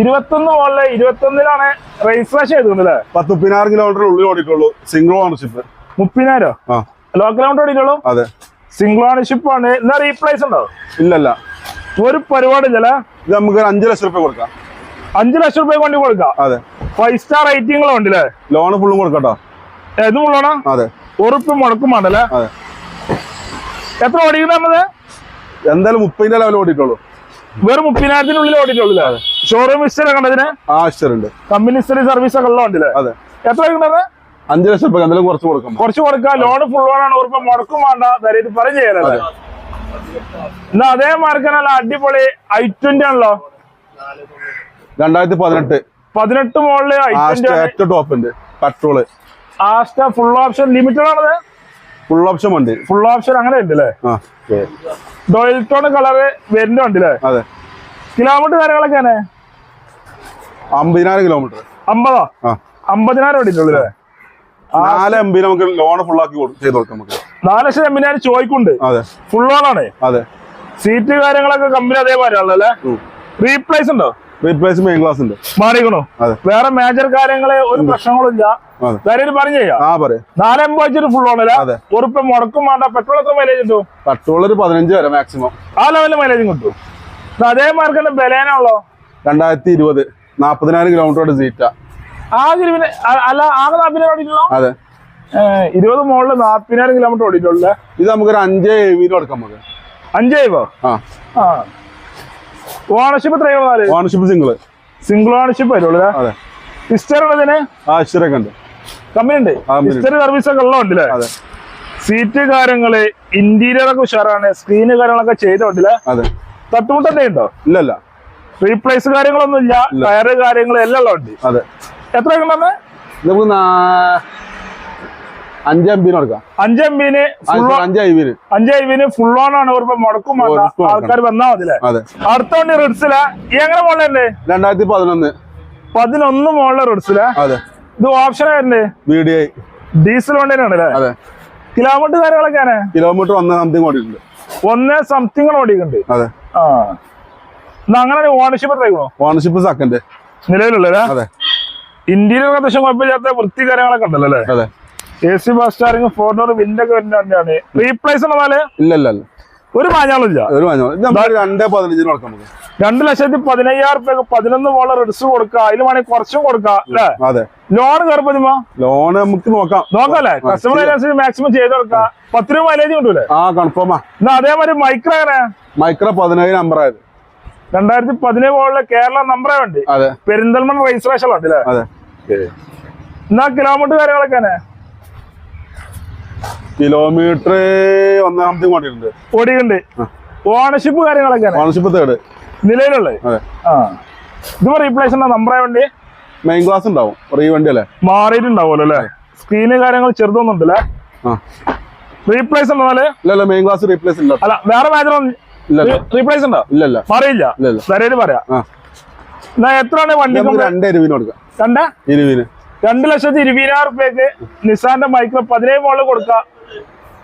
S2: ഇരുപത്തൊന്ന് മോളിൽ ഇരുപത്തൊന്നിലാണ് രജിസ്ട്രേഷൻ ചെയ്തത് അല്ലേ?
S1: പത്ത് മുപ്പതിനായിരം കിലോമീറ്റർ ഉള്ളിൽ ഓടിയിട്ടുള്ളൂ. സിംഗിൾ ഓണർഷിപ്പ്
S2: മുപ്പതിനായിരം? ലോക്കൽ ഓടിക്കുള്ളൂ ഓടിയിട്ടുള്ളൂ?
S1: അതെ.
S2: സിംഗിൾ ഓണർഷിപ്പ് ആണ്. എന്നാ റീപ്ലേസ് ഉണ്ടോ?
S1: ഇല്ലല്ല.
S2: ഒരു പരിപാടി ഇല്ല
S1: ഇത് നമുക്ക് അഞ്ചു ലക്ഷം റുപ്യ കൊടുക്കാം.
S2: അഞ്ചു ലക്ഷം രൂപ കൊണ്ട് കൊടുക്കാം?
S1: അതെ.
S2: ഫൈവ് സ്റ്റാർ റേറ്റിംഗുകളും ഉണ്ടല്ലേ
S1: ലോൺ ഫുള്ളും കൊടുക്കട്ടോ
S2: ഏത് ഫുള്ളാണോ
S1: അതെ.
S2: ഉറുപ്പ് മുടക്കും വേണ്ടല്ലേ?
S1: അതെ.
S2: എത്ര ഓടിക്കുന്നത് നമ്മൾ?
S1: എന്തായാലും മുപ്പതിന്റെ ലെവൽ ഓടിയിട്ടുള്ളൂ.
S2: വെറും മുപ്പതിനായിരത്തിനുള്ളിൽ ഓടിയിട്ടുള്ളൂ ഷോറൂം ഹിസ്റ്ററി കണ്ടതിന്
S1: ആ ഉണ്ട്.
S2: കമ്പനി ഹിസ്റ്ററി സർവീസ് ഒക്കെ ഉള്ളതുണ്ടല്ലേ
S1: അതെ.
S2: എത്ര ഓടിക്കുന്നത്?
S1: അഞ്ച് ലക്ഷം രൂപ എന്തായാലും കുറച്ച് കൊടുക്കും
S2: കുറച്ച് കൊടുക്കാം ലോൺ ഫുൾ ലോൺ ആണ്. ഉറപ്പം മുടക്കും വേണ്ട. ധൈര്യമായിട്ട് പറഞ്ഞു ചെയ്യാനല്ലേ എന്നാ അതേ മാർക്കനല്ല അടിപൊളി ഐ ട്വന്റി ആണല്ലോ.
S1: രണ്ടായിരത്തി പതിനെട്ട്
S2: പതിനെട്ട് മോളിൽ
S1: ഏറ്റവും ടോപ്പ് ഉണ്ട്. Petrol
S2: Asta full option limited ആണത്?
S1: ഫുൾ ഓപ്ഷൻ ഉണ്ട്.
S2: ഫുൾ ഓപ്ഷൻ അങ്ങനെ ഉണ്ട് അല്ലേ ഡോയിൽട്ടോൺ കളറ് വരുന്ന ഉണ്ട് അല്ലേ
S1: അതെ.
S2: കിലോമീറ്റർ കാര്യങ്ങളൊക്കെയാണ്
S1: അമ്പതിനായിരം കിലോമീറ്റർ
S2: അമ്പതോ? അമ്പതിനായിരം ഓടിയിട്ടുള്ളൂ അല്ലേ
S1: നാല് എം ബി നമുക്ക് ലോൺ ഫുൾ ഫുള്ളാക്കി ചെയ്ത് കൊടുക്കാം നമുക്ക്.
S2: നാല് ലക്ഷം എം എമ്പതിനായിരം ചോദിക്കുന്നുണ്ട്.
S1: അതെ.
S2: ഫുൾ ലോൺ ആണ്?
S1: അതെ.
S2: സീറ്റ് കാര്യങ്ങളൊക്കെ കമ്പനി അതേപോലെ ആണല്ലോ റീപ്ലേസ് ഉണ്ടോ?
S1: റീപ്ലേസ് മെയിൻ ക്ലാസ് ഉണ്ട്.
S2: മാറിക്കണോ?
S1: അതെ.
S2: വേറെ മേജർ കാര്യങ്ങളെ ഒരു
S1: പ്രശ്നങ്ങളില്ല
S2: കാര്യം പറഞ്ഞു നാലമ്പത് വെച്ചിട്ട് ഫുൾ ഓണല്ല
S1: അതെ.
S2: ഒരുപ്പം മുടക്കും വേണ്ട. പെട്രോൾ എത്ര മൈലേജ് കിട്ടും?
S1: പെട്രോൾ ഒരു പതിനഞ്ച് വരെ മാക്സിമം
S2: ആ ലെവലിൽ മൈലേജും കിട്ടും. അതേ മാർക്കിന്റെ ബലേനുള്ളോ
S1: രണ്ടായിരത്തി ഇരുപത്. നാപ്പതിനായിരം കിലോമീറ്ററോട് സീറ്റാ
S2: അല്ല ആകെ ഓടിയിട്ടുള്ളൂ?
S1: അതെ.
S2: ഇരുപത് മുകളിൽ നാപ്പതിനായിരം കിലോമീറ്റർ ഓടിയിട്ടുള്ളൂ
S1: ഇത് നമുക്കൊരു അഞ്ചേ എവിയിൽ കൊടുക്കാം നമുക്ക്.
S2: അഞ്ചേ ഇപ്പോ
S1: ആ.
S2: ഓണർഷിപ്പ് എത്രയോ
S1: ഓണർഷിപ്പ് സിംഗിൾ
S2: സിംഗിൾ ഓണർഷിപ്പ് വരുള്ളൂ
S1: അതെ.
S2: ഉള്ളതിന്
S1: ആ ഇഷ്ടരൊക്കെ ഉണ്ട്.
S2: കമ്പനി ഉണ്ട്. ഹിസ്റ്ററി സർവീസ് ഒക്കെ ഉള്ളതുണ്ടല്ലേ
S1: അതെ.
S2: സീറ്റ് കാര്യങ്ങൾ ഇന്റീരിയർ ഒക്കെ ഉഷാറാണ് സ്ക്രീന് കാര്യങ്ങളൊക്കെ ചെയ്തോണ്ടില്ലേ
S1: അതെ.
S2: തട്ടുമുട്ടേ ഉണ്ടോ?
S1: ഇല്ലല്ല
S2: റീപ്ലേസ് കാര്യങ്ങളൊന്നും ഇല്ല ടയറ് കാര്യങ്ങൾ എല്ലാം ഉണ്ട്
S1: അതെ.
S2: എത്ര പറഞ്ഞത്?
S1: നമുക്ക് അഞ്ചാം എംബിന് കൊടുക്കാം.
S2: അഞ്ചാം ബിന്
S1: ആ,
S2: ഫുൾ
S1: അഞ്ച് ഐവിന്
S2: അഞ്ച് ഐ ഫുൾ ഓൺ ആണ് ഒരു മുടക്കും ആൾക്കാർ വന്നാ മതില്ലേ അടുത്ത വണ്ടി റിഡ്സില എങ്ങനെ മോളിലുണ്ട്
S1: രണ്ടായിരത്തി പതിനൊന്ന്.
S2: പതിനൊന്ന് മോളിലെ റിഡ്സില ഇത് ഓപ്ഷൻ ആയിരുന്നു?
S1: വി ഡി ഐ
S2: ഡീസൽ വണ്ടിയാണല്ലേ
S1: അതെ.
S2: കിലോമീറ്റർ കാര്യങ്ങളൊക്കെയാണ്
S1: കിലോമീറ്റർ ഒന്ന് സംതിങ് ഓടിയിട്ടുണ്ട്.
S2: ഒന്നേ സംതിങ് ഓടിയിട്ടുണ്ട്
S1: അതെ.
S2: ആ. അങ്ങനെ ഓണർഷിപ്പ് എത്രയാണോ
S1: ഓണർഷിപ്പ് സെക്കൻഡ്
S2: നിലവിലുള്ള
S1: അതെ.
S2: ഇന്റീരിയർ അത്യാവശ്യം കുഴപ്പമില്ലാത്ത വൃത്തി കാര്യങ്ങളൊക്കെ ഉണ്ടല്ലോ അല്ലേ?
S1: അതെ.
S2: A C bus steering four door വിൻഡൊക്കെ വരുന്ന വണ്ടിയാണ്. റീപ്ലേസ് ഉള്ളതാൽ
S1: ഇല്ല
S2: ഒരു മാഞ്ഞാളില്ല
S1: ഒരു രണ്ടേ പതിനഞ്ചിന് കൊടുക്കാം നമുക്ക്.
S2: രണ്ട് ലക്ഷത്തി പതിനയ്യായിരം റുപ്യക്ക് പതിനൊന്ന് മോളെ റിഡ്സ് കൊടുക്കുക അതിൽ വേണമെങ്കിൽ കുറച്ചും കൊടുക്കാം അല്ലേ?
S1: അതെ.
S2: ലോൺ കയറുമ്പോ
S1: ലോൺ നമുക്ക് നോക്കാം.
S2: നോക്കല്ലേ? കസ്റ്റമർ മാക്സിമം ചെയ്ത് കൊടുക്കാം. പത്ത് രൂപ മൈലേജ് കിട്ടൂലേ?
S1: ആ കൺഫേമാ
S2: എന്നാ അതേമാതിരി മൈക്രോ എങ്ങനെ?
S1: മൈക്രോ പതിനേഴ് നമ്പർ ആയത്.
S2: രണ്ടായിരത്തി പതിനേഴ് മോളിലെ കേരള നമ്പറേ വണ്ടി. പെരിന്തൽമൺ രജിസ്ട്രേഷൻ ഉണ്ട് അല്ലേ? എന്നാ കിലോമീറ്റർ കാര്യങ്ങളൊക്കെ തന്നെ?
S1: കിലോമീറ്റർ ഒന്നാമത്തെ ഓടിയിട്ടുണ്ട്.
S2: ഓണർഷിപ്പ് കാര്യങ്ങളൊക്കെ
S1: ഓണർഷിപ്പ് തേർഡ്
S2: നിലവിലുള്ളത്? ഇതിപ്പോ റീപ്ലേസ് നമ്പറേ വണ്ടി?
S1: മെയിൻ ക്ലാസ് ഉണ്ടാവും. റീ വണ്ടി അല്ലേ?
S2: മാറിയിട്ടുണ്ടാവുമല്ലോ അല്ലേ? സ്ക്രീന് കാര്യങ്ങൾ ചെറുതൊന്നും ഉണ്ടല്ലേ
S1: ആ.
S2: റീപ്ലേസ് ഉണ്ടോ
S1: മെയിൻ ക്ലാസ് റീപ്ലേസ് ഇല്ല.
S2: അല്ല വേറെ
S1: ഇല്ല
S2: റീപ്ലേസ് ഉണ്ടോ?
S1: ഇല്ല ഇല്ല.
S2: തരേര് പറയാം? എത്രയാണ് വണ്ടി
S1: രണ്ട് ഇരുവിന് കൊടുക്കാം.
S2: രണ്ട്?
S1: ഇരുവിന്.
S2: രണ്ട് ലക്ഷത്തി ഇരുപതിനായിരം റുപ്യക്ക് നിസാന്റെ മൈക്രോ പതിനേഴ് മോളിൽ കൊടുക്കാം.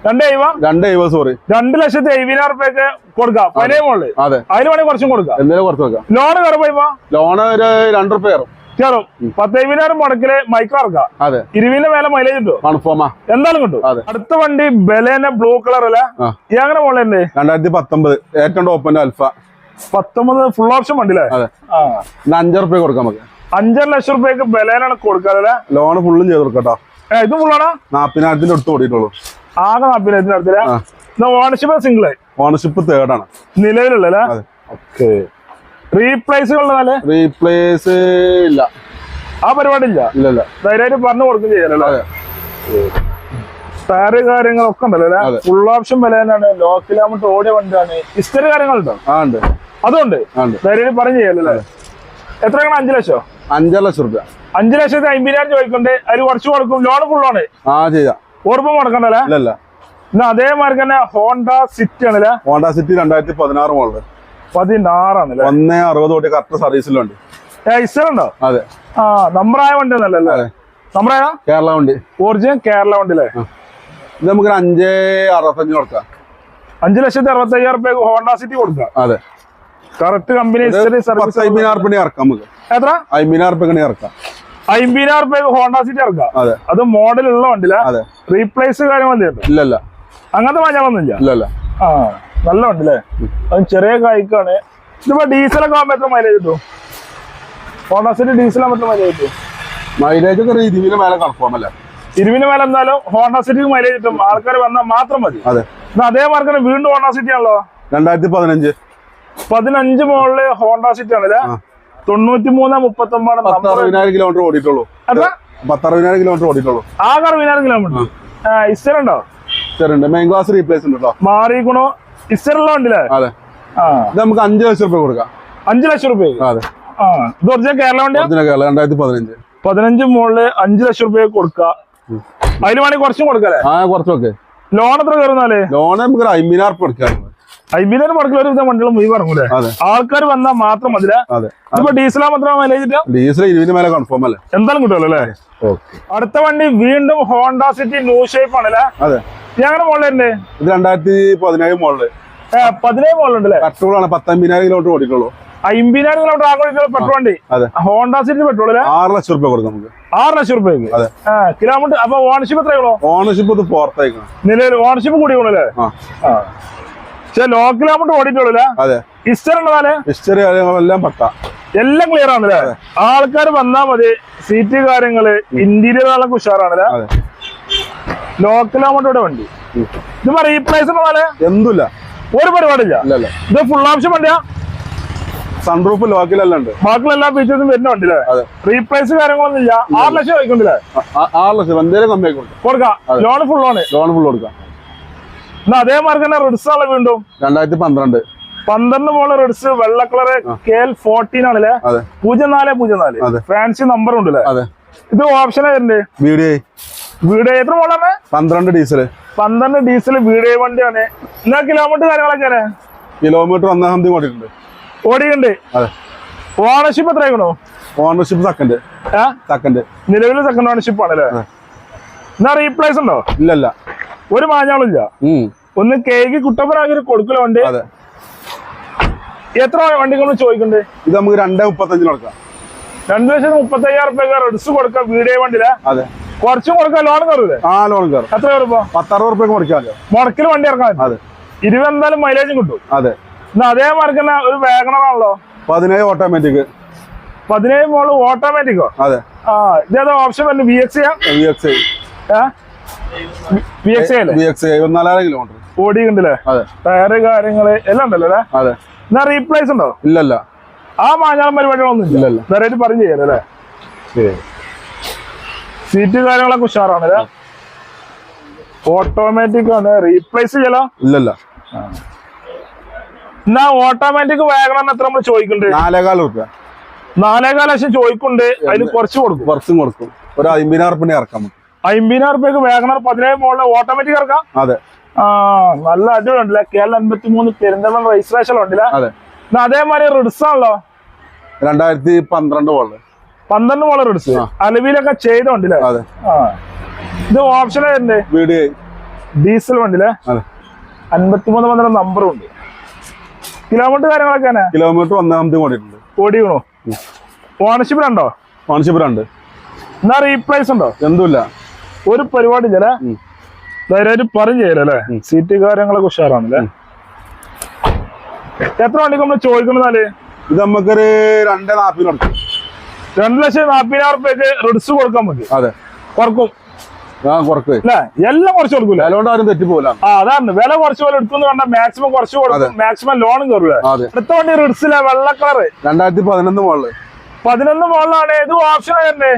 S2: രണ്ട്
S1: രണ്ട് സോറി
S2: രണ്ട് ലക്ഷത്തി എഴുപതിനായിരം റുപ്യക്ക് കൊടുക്കാം. പതിനേഴ് മോളിൽ
S1: അതെ.
S2: അതിന് വേണമെങ്കിൽ കുറച്ചും കൊടുക്കാം.
S1: എന്തെങ്കിലും കുറച്ച് വെക്കാം
S2: ലോൺ കയറുമ്പോ
S1: ലോൺ ഒരു രണ്ട് റുപ്യ കയറും
S2: കയറും പത്ത് എഴുപതിനായിരം മുടക്കിൽ മൈക്രോ ഇറക്കാം
S1: അതെ.
S2: ഇരുപതിന്റെ മേലെ മൈലേജ് കിട്ടും
S1: കൺഫേമാ
S2: എന്തായാലും കിട്ടും. അടുത്ത വണ്ടി ബലേന ബ്ലൂ കളർ അല്ലേ ഈ അങ്ങനെ മോളുണ്ട്
S1: രണ്ടായിരത്തി പത്തൊമ്പത്. ഏറ്റവും ടോപ്പിന്റെ അൽഫ
S2: പത്തൊമ്പത് ഫുൾ ഓപ്ഷൻ
S1: വണ്ടിലേ അഞ്ചു റുപ്യ കൊടുക്കാം നമുക്ക്.
S2: അഞ്ചര ലക്ഷം റുപ്യക്ക് ബലേനാണ് കൊടുക്കാറല്ലേ?
S1: ലോൺ ഫുള്ളും ചെയ്ത് കൊടുക്കട്ടോ
S2: ഏ ഇത് ഫുള്ളാണോ
S1: നാപ്പതിനായിരത്തിന്റെ അടുത്ത് ഓടിയിട്ടുള്ളൂ.
S2: ആകെ നാപ്പിനായിരത്തിന്റെ അടുത്തില്ല. ഓണർഷിപ്പ് സിംഗിൾ
S1: ഓണർഷിപ്പ് തേർഡ്
S2: ആണ്.
S1: നിലവിലുള്ള
S2: ഓക്കെ റീപ്ലേസുകളുടെ
S1: റീപ്ലേസ് ഇല്ല.
S2: ആ പരിപാടി ഇല്ല.
S1: ഇല്ല ഇല്ല.
S2: ധൈര്യമായിട്ട് പറഞ്ഞു കൊടുക്കുകയും ചെയ്യാനല്ലോ ടയറ് കാര്യങ്ങളൊക്കെ ഉണ്ടല്ലോ. ഫുൾ ഓപ്ഷൻ ബലേനാണ് ലോ കിലോമീറ്റർ ഓടിയ വണ്ടിയാണ്. ഇസ്റ്ററി കാര്യങ്ങളുണ്ടോ?
S1: ആ ഉണ്ട്.
S2: അതുണ്ട്.
S1: ധൈര്യം ഉണ്ട്.
S2: പറഞ്ഞു ചെയ്യാലല്ലേ എത്ര എത്രയാണ് അഞ്ചു ലക്ഷോ?
S1: അഞ്ചര ലക്ഷം റുപ്യ.
S2: അഞ്ചു ലക്ഷത്തി അമ്പതിനായിരം ചോദിക്കണ്ട്. അതിൽ കുറച്ച് കൊടുക്കും. ലോൺ ഫുള്ളാണ്
S1: ആ ചെയ്യാം
S2: ഓർമ്മ മുടക്കണ്ടല്ലേ
S1: ഇല്ല
S2: അതേമാതിരി തന്നെ ഹോണ്ട സിറ്റി ആണല്ലേ
S1: ഹോണ്ട സിറ്റി രണ്ടായിരത്തി പതിനാറ് മോളിൽ
S2: പതിനാറാണല്ലേ
S1: ഒന്നേ അറുപത് കോടി കറക്റ്റ് സർവീസിലുണ്ട്
S2: ഇസ്റ്ററുണ്ടോ
S1: അതെ.
S2: ആ നമ്പറായ വണ്ടി ഒന്നല്ലേ
S1: നമ്മുടെ
S2: നമ്പറായ
S1: കേരള വണ്ടി.
S2: ഒറിജിനൽ കേരള വണ്ടി അല്ലേ
S1: ഇത് നമുക്ക് അഞ്ച് അറുപത്തഞ്ച് കൊടുക്കാം.
S2: അഞ്ചു ലക്ഷത്തി അറുപത്തി അയ്യായിരം റുപ്യ ഹോണ്ട സിറ്റി കൊടുക്കാം
S1: അതെ.
S2: കറക്റ്റ് കമ്പനി
S1: അമ്പതിനായിരം റുപ്യ ഇറക്കാം നമുക്ക്.
S2: എത്ര?
S1: അമ്പതിനായിരം റുപ്യ ഇറക്കാം.
S2: അമ്പതിനായിരം റുപ്യ ഹോണ്ട സിറ്റി ഇറക്കാം
S1: അതെ.
S2: അത് മോഡൽ ഉള്ള വണ്ടിയില്ല
S1: അതെ.
S2: റീപ്ലേസ് കാര്യം ഇല്ലല്ല
S1: ഇല്ല ഇല്ല.
S2: അങ്ങനത്തെ മഞ്ഞളൊന്നുമില്ല
S1: ഇല്ലല്ല ഇല്ല
S2: ആ നല്ല വണ്ടില്ലേ അത് ചെറിയ കായ്ക്കാണ്. ഇതിപ്പോ ഡീസലൊക്കെ ആകുമ്പോ എത്ര മൈലേജ് കിട്ടും? ഹോണ്ട സിറ്റി ഡീസൽ ആകുമ്പോ എത്ര മൈലേജ് കിട്ടും?
S1: മൈലേജ് ഒക്കെ രീതിയിൽ മേലെ കൺഫേം അല്ലേ?
S2: ഇരുവിന് മേലെ എന്തായാലും ഹോണ്ട സിറ്റിക്ക് മൈലേജ് കിട്ടും. ആൾക്കാർ വന്നാൽ മാത്രം മതി.
S1: അതെ.
S2: അതേ മാർക്കാണ് വീണ്ടും ഹോണ്ട സിറ്റി ആണല്ലോ?
S1: രണ്ടായിരത്തി പതിനഞ്ച്.
S2: പതിനഞ്ച് മുകളിൽ ഹോണ്ട സിറ്റി ആണല്ലേ
S1: ആ.
S2: തൊണ്ണൂറ്റി മൂന്ന് മുപ്പത്തി ഒമ്പത്
S1: പത്ത്
S2: നമ്പർ
S1: കിലോമീറ്റർ ഓടിയിട്ടുള്ളൂ.
S2: പത്തറുപതിനായിരം
S1: പത്ത് കിലോമീറ്റർ ഓടിയിട്ടുള്ളൂ.
S2: ആകെ അറുപതിനായിരം കിലോമീറ്റർ ഇസ്റ്ററുണ്ടോ
S1: ചെറുണ്ട് മെയിൻ ക്ലാസ് റീപ്ലേസ് ഉണ്ട് കേട്ടോ
S2: മാറിക്കണോ ഇസ്റ്ററുള്ള ഉണ്ടല്ലേ
S1: അതെ. ഇത് നമുക്ക് അഞ്ച് ലക്ഷം രൂപ കൊടുക്കാം.
S2: അഞ്ചു ലക്ഷം രൂപ
S1: അതെ.
S2: ആ. ഇത് ഒറിജിനൽ കേരള വണ്ടിയാ?
S1: ഒറിജിനൽ കേരള രണ്ടായിരത്തി പതിനഞ്ച്.
S2: പതിനഞ്ച് മുകളിൽ അഞ്ചു ലക്ഷം റുപ്യ കൊടുക്കുക. അതിന് വേണമെങ്കിൽ കുറച്ചും കൊടുക്കല്ലേ?
S1: ആ കുറച്ചൊക്കെ
S2: ലോൺ എത്ര കയറുന്നാലേ?
S1: ലോൺ നമുക്ക് അമ്പതിനായിരം കൊടുക്കാം
S2: അയ്യായിരം മുടക്കിൽ ഒരു വിധം വണ്ടികൾ മുഴുവൻ ഇറങ്ങൂലേ? ആൾക്കാർ വന്നാൽ മാത്രം ഡീസലാ മാത്രം മൈലേജ്
S1: ഡീസൽ ഇരുപതിന് മേലെ കൺഫേം അല്ലേ?
S2: എന്തായാലും കിട്ടുമല്ലോ അല്ലേ? അടുത്ത വണ്ടി വീണ്ടും ഹോണ്ട സിറ്റി ന്യൂ ഷേപ്പ് ആണല്ലേ
S1: അതെ.
S2: ഞങ്ങളുടെ മോളിലെ
S1: ഇത് രണ്ടായിരത്തി പതിനേഴ് മോളിൽ
S2: പതിനേഴ് മോളുണ്ട് അല്ലേ
S1: പെട്രോളാണ് പത്തമ്പതിനായിരം കിലോമീറ്റർ ഓടിക്കുള്ളൂ
S2: അമ്പതിനായിരം കിലോമീറ്റർ ആകുമ്പോൾ പെട്രോൾ വണ്ടി ഹോണ്ട സിറ്റി പെട്രോൾ
S1: ആറ് ലക്ഷം രൂപ കൊടുക്കും നമുക്ക്.
S2: ആറ് ലക്ഷം
S1: രൂപയ്ക്ക്.
S2: കിലോമീറ്റർ അപ്പൊ ഓണർഷിപ്പ് എത്രയാണോ
S1: ഓണർഷിപ്പ് ഇത് പുറത്തേക്കാണ്.
S2: നിലവിൽ ഓണർഷിപ്പ് കൂടിയാണല്ലേ പക്ഷെ ലോ കിലോമീറ്റർ ഓടിയിട്ടുള്ളൂ
S1: അതെ.
S2: ഇസ്റ്റർ ഉള്ളതാൽ
S1: ഹിസ്റ്ററി എല്ലാം പത്താ
S2: എല്ലാം ക്ലിയർ ആണല്ലേ ആൾക്കാർ വന്നാ മതി. സീറ്റ് കാര്യങ്ങൾ ഇന്റീരിയർ നല്ല ഉഷാറാണല്ലേ ലോ കിലോമീറ്റർ വണ്ടി. ഇത് റീപ്ലേസ് ഉള്ളതാൽ
S1: എന്തുമില്ല
S2: ഒരു പരിപാടിയില്ല. ഇത് ഫുൾ ഓപ്ഷൻ വണ്ടിയാ.
S1: സൺറൂഫ് ലോക്കിലെല്ലാം ഉണ്ട്.
S2: ബാക്കിയുള്ള എല്ലാ ഫീച്ചേഴ്സും വരുന്ന വണ്ടിയില്ലേ?
S1: അതെ.
S2: റീപ്ലേസ് കാര്യങ്ങളൊന്നും ഇല്ല. ആറ് ലക്ഷം ചോദിക്കുന്നില്ലേ
S1: ആ- ആ- ആറ് ലക്ഷം. എന്തേലും കമ്മി കൊടുക്കാം.
S2: ലോൺ ഫുൾ ആണ്.
S1: ലോൺ ഫുൾ കൊടുക്കാം.
S2: എന്നാ അതേ മാർക്ക് തന്നെ റിഡ്സ് ആണ് വീണ്ടും.
S1: രണ്ടായിരത്തി പന്ത്രണ്ട്
S2: പന്ത്രണ്ട് പോലെ റിഡ്സ് വെള്ള കളർ കെ എൽ ഫോർട്ടീൻ ആണല്ലേ? പൂജ്യം നാല് പൂജ്യം നാല്. ഫാൻസി നമ്പർ ഉണ്ടല്ലേ? ഇത് ഓപ്ഷൻ ആയിട്ടുണ്ട്
S1: വീഡിയോ
S2: വീട് എത്ര മോളാണ്?
S1: പന്ത്രണ്ട് ഡീസൽ.
S2: പന്ത്രണ്ട് ഡീസൽ വീട് വണ്ടിയാണ്. എന്നാ കിലോമീറ്റർ കാര്യങ്ങളൊക്കെ
S1: കിലോമീറ്റർ ഒന്നാം തീയതി ഓടിയിട്ടുണ്ട്.
S2: ഓടിയിട്ടുണ്ട്.
S1: അതെ.
S2: ഓണർഷിപ്പ് എത്രയാക്കണോ
S1: ഓണർഷിപ്പ് സെക്കൻഡ് സെക്കൻഡ്
S2: നിലവിൽ സെക്കൻഡ് ഓണർഷിപ്പ് ആണല്ലേ? എന്നാ റീപ്ലേസ് ഉണ്ടോ?
S1: ഇല്ലല്ല.
S2: ഒരു മാഞ്ഞാളില്ല
S1: ഇല്ല
S2: ഒന്ന് കേക്ക് കുട്ടപ്പനാക്കി കൊടുക്കല വണ്ടി.
S1: അതെ.
S2: എത്ര വണ്ടി നമ്മൾ ചോദിക്കണ്ടേ?
S1: ഇത് നമുക്ക് രണ്ടേ മുപ്പത്തഞ്ചിന് കൊടുക്കാം.
S2: രണ്ടു ലക്ഷത്തി മുപ്പത്തി അയ്യായിരം റുപ്യ റെഡ്സ് കൊടുക്കാം വീടേ വണ്ടിയിലെ.
S1: അതെ.
S2: കുറച്ചും കൊടുക്കാം ലോൺ കയറൂലേ
S1: ആ ലോൺ കയറും
S2: എത്ര കയറുമ്പോ
S1: പത്തറുപത് റുപ്യ മുറിക്കാമല്ലോ
S2: മുടക്കിൽ വണ്ടി ഇറക്കാൻ
S1: അതെ.
S2: ഇരുപതെന്തായാലും മൈലേജും കിട്ടും.
S1: അതെ.
S2: എന്നാ അതേ മറക്കുന്ന ഒരു വേഗണറാണല്ലോ
S1: പതിനേഴ് ഓട്ടോമാറ്റിക്
S2: പതിനേഴ് മോൾ ഓട്ടോമാറ്റിക്കോ
S1: അതെ.
S2: ആ ഇതേതാ ഓപ്ഷൻ വരുന്നത് V X
S1: V X
S2: V X
S1: V X എഴുപത്തിനാലായിരം kilometre
S2: ഓടിയുണ്ടല്ലേ
S1: അതെ.
S2: ടയറ് കാര്യങ്ങൾ എല്ലാം ഉണ്ടല്ലോ അല്ലേ?
S1: അതെ.
S2: എന്നാ റീപ്ലേസ് ഉണ്ടോ?
S1: ഇല്ലല്ല.
S2: ആ മാഞ്ഞാളം പരിപാടികളൊന്നും ഇല്ലല്ലോ
S1: ഇല്ലല്ല.
S2: വേറെ പറഞ്ഞു ചെയ്യാലോ അല്ലേ സീറ്റ് കാര്യങ്ങളൊക്കെ ഉഷാറാണ് ഓട്ടോമാറ്റിക് ആണ്. റീപ്ലേസ് ചെയ്യലോ?
S1: ഇല്ലല്ല.
S2: എന്നാ ഓട്ടോമാറ്റിക് വാഗണറിന് എത്ര നമ്മൾ ചോദിക്കുന്നുണ്ട്
S1: നാലേകാൽ റുപ്യ
S2: നാലേകാൽ ലക്ഷം ചോദിക്കുന്നുണ്ട്. അതിന് കുറച്ച് കൊടുക്കും.
S1: കുറച്ചും കൊടുക്കും. ഒരു അമ്പതിനായിരം റുപ്യ ഇറക്കാം
S2: അമ്പതിനായിരം റുപ്യക്ക് വാഗണർ പതിനേഴ് മോളിൽ ഓട്ടോമാറ്റിക് ഇറക്കാം?
S1: അതെ.
S2: ആ നല്ല അടിപൊളി ഉണ്ടല്ലേ കേരള അൻപത്തി മൂന്ന് പെരിന്തൽമണ്ണ രജിസ്ട്രേഷൻ ഉണ്ടല്ലേ? അതേമാതിരി റിഡ്സ് ആണല്ലോ?
S1: രണ്ടായിരത്തി പന്ത്രണ്ട് മോളിൽ.
S2: പന്ത്രണ്ട് മോളർ എടുത്തു. അലവിയിലൊക്കെ
S1: ചെയ്ത
S2: ആ. ഇത് ഓപ്ഷൻ ആയിട്ടുണ്ട്
S1: വീട്.
S2: ഡീസൽ വണ്ടിയിലെ. അൻപത്തിമൂന്ന് പന്ത്രണ്ട് നമ്പറും ഉണ്ട്. കിലോമീറ്റർ കാര്യങ്ങളൊക്കെ
S1: കിലോമീറ്റർ ഒന്നാമത്തെ ഓടിയിട്ടുണ്ട്.
S2: ഓടിക്കണോ? ഓണർഷിപ്പിലുണ്ടോ
S1: ഓണർഷിപ്പ് രണ്ട്
S2: എന്നാ റീപ്ലേസ് ഉണ്ടോ?
S1: എന്തുമില്ല.
S2: ഒരു പരിപാടി ചില
S1: ധൈര്യം
S2: ധൈര്യമായിട്ട് പറഞ്ഞു ചെയ്യലല്ലേ സീറ്റ് കാര്യങ്ങളൊക്കെ ഉഷാറാണല്ലേ? എത്ര വണ്ടിക്ക് നമ്മൾ ചോദിക്കണെന്നാൽ
S1: ഇത് നമുക്കൊരു രണ്ടേ നാൽപ്പതിന് കൊടുക്കും.
S2: രണ്ടു ലക്ഷം നാപ്പതിനായിരം റുപ്യക്ക് റിഡ്സ് കൊടുക്കാൻ പറ്റും
S1: അതെ.
S2: കുറക്കും. എല്ലാം കുറച്ച് കൊടുക്കൂല?
S1: ആരും തെറ്റിപ്പോല
S2: ആ അതാണ്. വില കുറച്ച് പോലെ എടുക്കുന്നു കണ്ടാൽ മാക്സിമം കുറച്ച് കൊടുക്കും മാക്സിമം ലോണും കയറൂല? അടുത്ത വണ്ടി റിഡ്സില വെള്ള കളറ്
S1: രണ്ടായിരത്തി പതിനൊന്ന് മോളിൽ
S2: പതിനൊന്ന് മോളിലാണ് ഏത് ഓപ്ഷൻ ആയിരുന്നേ